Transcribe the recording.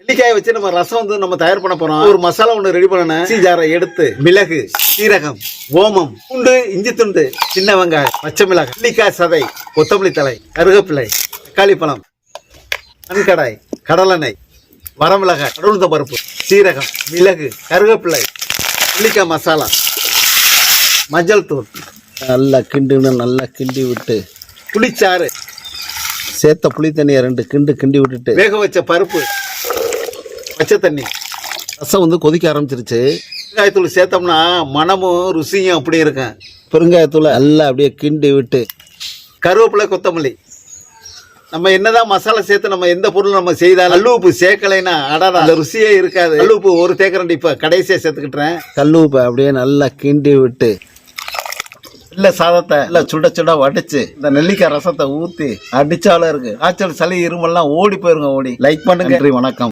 நெல்லிக்காயை வச்சு நம்ம ரசம் வந்து நம்ம தயார் பண்ண போறோம். ஒரு மசாலா ஒன்று ரெடி பண்ணணும் மிக்ஸி ஜாரை எடுத்து மிளகு சீரகம் ஓமம் பூண்டு இஞ்சி துண்டு சின்ன வெங்காயம் பச்சை மிளகாய் நெல்லிக்காய் சதை கொத்தமல்லி தழை கருவேப்பிலை தக்காளி பழம் மண்கடாய் கடலெண்ணெய் வரமிளகாய் உளுந்த பருப்பு சீரகம் மிளகு கருவேப்பிலை நெல்லிக்காய் மசாலா மஞ்சள் தூள். நல்லா கிண்டுன்னு நல்லா கிண்டி விட்டு. புளிச்சாறு. சேர்த்த புளி தண்ணியை ரெண்டு கிண்டு கிண்டி விட்டுட்டு. வேக வச்ச பருப்பு. பச்சை தண்ணி. ரசம் வந்து கொதிக்க ஆரம்பிச்சிருச்சு. வெங்காயத்தூள் சேர்த்தோம்னா மனமும் ருசியும் அப்படி இருக்கும். பெருங்காயத்தூளை நல்லா அப்படியே கிண்டி விட்டு கருவேப்பிலை கொத்தமல்லி. நம்ம என்னதான் மசாலா சேர்த்து நம்ம எந்த பொருள் நம்ம செய்தாலும் கல்லு உப்பு சேர்க்கலைன்னா அடடா. அந்த ருசியே இருக்காது. கல்லு உப்பு ஒரு தேக்கரண்டி இப்ப கடைசியா சேர்த்துக்கிட்டேன் கல் உப்பை அப்படியே நல்லா கிண்டி விட்டு இல்ல சாதத்தை இல்ல சுட சுட வடிச்சு இந்த நெல்லிக்காய் ரசத்தை ஊத்தி அடிச்சாலும் இருக்கு. காய்ச்சல் சளி இருமெல்லாம் ஓடி போயிருங்க ஓடி. லைக் பண்ணுங்க. நன்றி வணக்கம்.